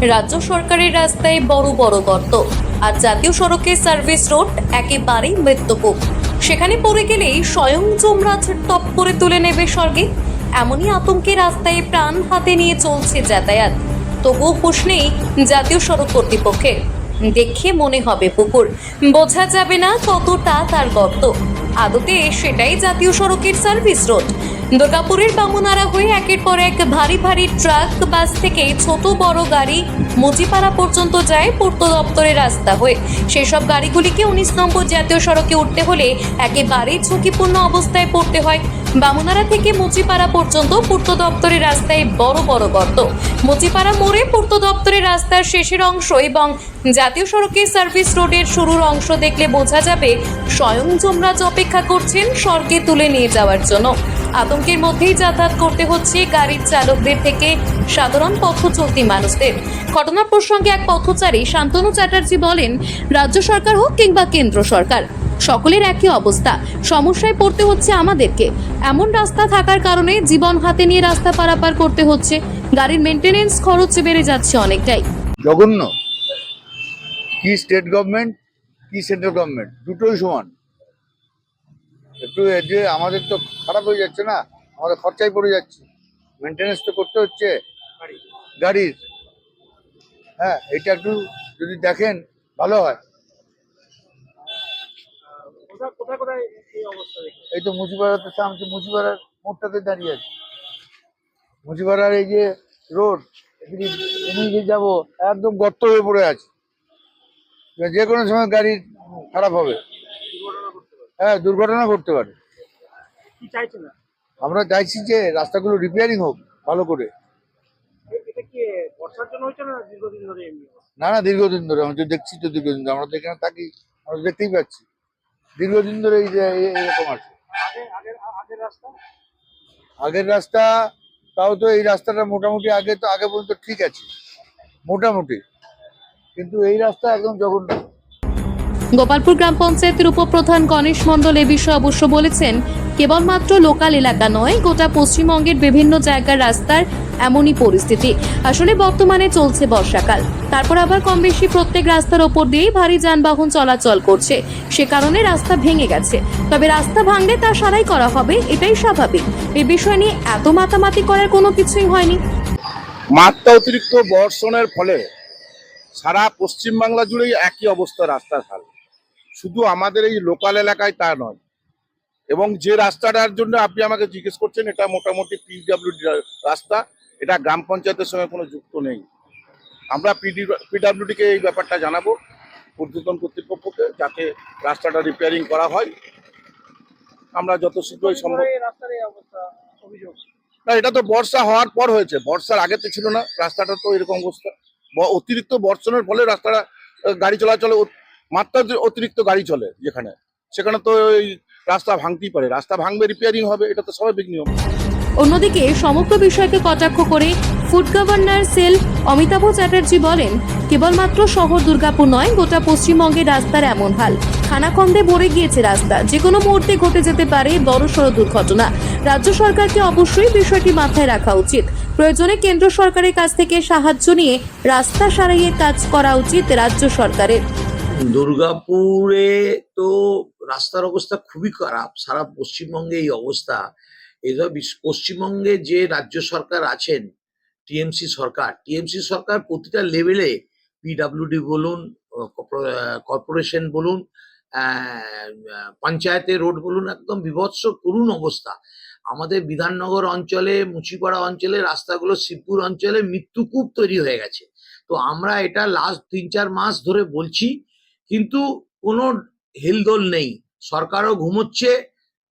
রাজ্য সরকারের রাস্তায় বড় বড় গর্ত আর জাতীয় সড়কের সার্ভিস রোড একেবারেই মৃত্যুকূপ সেখানে পড়ে গেলেই স্বয়ং যমরাজ টপ করে তুলে নেবে স্বর্গে। এমনই আতঙ্কে রাস্তায় প্রাণ হাতে নিয়ে চলছে যাতায়াত। তবুও হুঁশ নেই জাতীয় সড়ক কর্তৃপক্ষের। দেখে মনে হবে পুকুর। বোঝা যাবে না কতটা তার গর্ত। আদতে সেটাই জাতীয় সড়কের সার্ভিস রোড। দুর্গাপুরের বামুনারা হয়ে একের পর এক ভারী ভারী ট্রাক, বাস থেকে ছোট বড় গাড়ি মুচিপাড়া পর্যন্ত যায় পূর্ত দপ্তরের রাস্তা হয়ে। সেসব গাড়িগুলিকে উনিশ নম্বর জাতীয় সড়কে উঠতে হলে একেবারেই ঝুঁকিপূর্ণ অবস্থায় পড়তে হয়। বামুনারা থেকে মুচিপাড়া পর্যন্ত পূর্ত দপ্তরের রাস্তায় বড় বড় গর্ত। মুচিপাড়া মোড়ে পূর্ত দপ্তরের রাস্তার শেষের অংশ এবং জাতীয় সড়কের সার্ভিস রোডের শুরুর অংশ দেখলে বোঝা যাবে, স্বয়ং যমরাজ অপেক্ষা করছেন স্বর্গে তুলে নিয়ে যাওয়ার জন্য। আতঙ্কের মধ্যেই যাতায়াত করতে হচ্ছে গাড়ির চালকদের থেকে। সাধারণ পথ চলতি মানুষদের। ঘটনা প্রসঙ্গে এক পথচারী শান্তনু চ্যাটার্জি বলেন, রাজ্য সরকার হোক কিংবা কেন্দ্র সরকার, সকলের একই অবস্থা। সমস্যায় পড়তে হচ্ছে আমাদেরকে। এমন রাস্তা থাকার কারণে জীবন হাতে নিয়ে রাস্তা পারাপার করতে হচ্ছে। গাড়ির মেনটেনেন্স খরচ বেড়ে যাচ্ছে অনেকটাই। জঘন্য। কি স্টেট গভর্নমেন্ট কি সেন্ট্রাল গভর্নমেন্ট দুটোই সমান। একটু এ যে আমাদের তো খারাপ হয়ে যাচ্ছে না আমাদের খরচায় পড়ে যাচ্ছে। মেনটেনেন্স তো করতে হচ্ছে। গাড়ির। হ্যাঁ এটা একটু যদি দেখেন ভালো হয়। এই তো মুচিপাড়াতে সামনে মুচিপাড়ার মোড়টাতে দাঁড়িয়ে আছে। মুচিপাড়ার এই যে রোড এদিকে যাব একদম গর্ত হয়ে পড়ে আছে। যে কোনো সময় গাড়ি খারাপ হবে। হ্যাঁ দুর্ঘটনা ঘটতে পারে। আমরা চাইছি যে রাস্তাগুলো রিপেয়ারিং হোক ভালো করে। না? না দীর্ঘদিন ধরে আমরা তো দেখছি তো দীর্ঘদিন ধরে। আমরা তো এখানে থাকি আমরা দেখতেই পাচ্ছি। দীর্ঘদিন ধরে এই যে এরকম আছে। আগের রাস্তা তাও তো এই রাস্তাটা মোটামুটি আগে তো আগে পর্যন্ত ঠিক আছে। মোটামুটি। কিন্তু এই রাস্তা একদম জঘন্য। গোপালপুর গ্রাম পঞ্চায়েতের উপপ্রধান গণেশ মণ্ডল এ বিষয়ে অবশ্য বলেছেন, কেবলমাত্র লোকাল এলাকা নয়, গোটা পশ্চিমবঙ্গের বিভিন্ন জায়গার রাস্তার এমনই পরিস্থিতি। আসলে বর্তমানে চলছে বর্ষাকাল। তারপর আবার কম বেশি প্রত্যেক রাস্তার ওপর দিয়েই ভারী যানবাহন চলাচল করছে। সে কারণে রাস্তা ভেঙে গেছে। তবে রাস্তা ভাঙলে তা সারাই করা হবে, এটাই স্বাভাবিক। এ বিষয় নিয়ে এত মাতামাতি করার কোনো কিছুই হয়নি। মাত্রা অতিরিক্ত বর্ষণের ফলে সারা পশ্চিমবাংলা জুড়েই একই অবস্থা রাস্তার হাল। শুধু আমাদের এই লোকাল এলাকায় তা নয়। এবং যে রাস্তাটার জন্য আপনি আমাকে জিজ্ঞেস করছেন এটা মোটামুটি পিডব্লিউডি রাস্তা। এটা গ্রাম পঞ্চায়েতের সঙ্গে কোনো যুক্ত নেই। আমরা পিডি পিডব্লিউডিকে এই ব্যাপারটা জানাব ঊর্ধ্বতন কর্তৃপক্ষকে যাতে রাস্তাটা রিপেয়ারিং করা হয়। আমরা যত শীঘ্রই সম্ভব না এটা তো বর্ষা হওয়ার পর হয়েছে। বর্ষার আগে তো ছিল না রাস্তাটা তো এরকম অবস্থা। অতিরিক্ত বর্ষণের ফলে রাস্তাটা গাড়ি চলাচলে মাত্রা অতিরিক্ত গাড়ি চলে যেখানে, সেখানে তো ওই রাস্তা ভাঙতেই পারে। রাস্তা ভাঙবে রিপেয়ারিং হবে, এটা তো স্বাভাবিক নিয়ম। অন্যদিকে সমগ্র বিষয়কে কটাক্ষ করে food governor cell Amitabh Chatterjee বলেন, কেবলমাত্র শহর দুর্গাপুর নয়, গোটা পশ্চিমবঙ্গের রাস্তার এমন হাল। খানাখন্দে ভরে গিয়েছে রাস্তা। যে কোনো মুহূর্তে ঘটে যেতে পারে বড়সড় দুর্ঘটনা। রাজ্য সরকারকে অবশ্যই বিষয়টি মাথায় রাখা উচিত। প্রয়োজনে কেন্দ্র সরকারের কাছ থেকে সাহায্য নিয়ে রাস্তা সারাইয়ের কাজ করা উচিত রাজ্য সরকারের। দুর্গাপুরে তো রাস্তার অবস্থা খুবই খারাপ। সারা পশ্চিমবঙ্গে এই অবস্থা। বিশ- পশ্চিমবঙ্গে যে রাজ্য সরকার আছেন টিএমসি সরকার টিএমসি সরকার প্রতিটা লেভেলে পিডাব্লিউডি বলুন কর্পোরেশন বলুন আহ, পঞ্চায়েতের রোড বলুন একদম বিভৎস করুণ অবস্থা। আমাদের বিধাননগর অঞ্চলে মুচিপাড়া অঞ্চলে রাস্তাগুলো শিবপুর অঞ্চলে মৃত্যুকূপ তৈরি হয়ে গেছে। তো আমরা এটা লাস্ট তিন চার মাস ধরে বলছি কিন্তু কোনো হেলদোল নেই। সরকারও ঘুমোচ্ছে,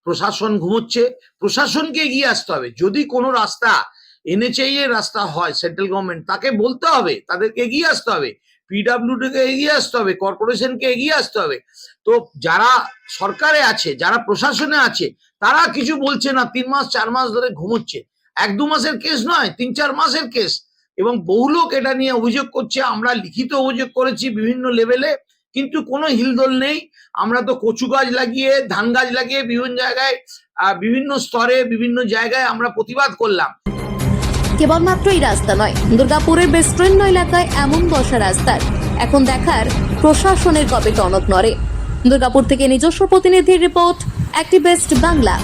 প্রশাসন ঘুমোচ্ছে, প্রশাসনকে এগিয়ে আসতে হবে। যদি কোনো রাস্তা এনএচআই এর রাস্তা হয়, সেন্ট্রাল গভর্নমেন্ট, তাকে বলতে হবে, তাদেরকে এগিয়ে আসতে হবে। পিডাব্লিউডি কে এগিয়ে আসতে হবে, কর্পোরেশনকে এগিয়ে আসতে হবে। তো যারা সরকারে আছে, যারা প্রশাসনে আছে, তারা কিছু বলছে না, তিন মাস, চার মাস ধরে ঘুমোচ্ছে। এক দু মাসের কেস নয়, তিন চার মাসের কেস। এবং বহু লোক এটা নিয়ে অভিযোগ করছে, আমরা লিখিত অভিযোগ করেছি বিভিন্ন লেভেলে। কিন্তু কোনো হিলদোল নেই। আমরা তো কচু গাছ লাগিয়ে, ধান গাছ লাগিয়ে বিভিন্ন জায়গায় বিভিন্ন স্তরে, বিভিন্ন জায়গায় আমরা প্রতিবাদ করলাম। কেবলমাত্র এই রাস্তা নয়, দুর্গাপুরের বেস্ট্রেন্ড এলাকায় এমন বসা রাস্তার। এখন দেখার প্রশাসনের কবে টনক নড়ে। দুর্গাপুর থেকে নিজস্ব প্রতিনিধির রিপোর্ট অ্যাক্টিভেস্ট বাংলা।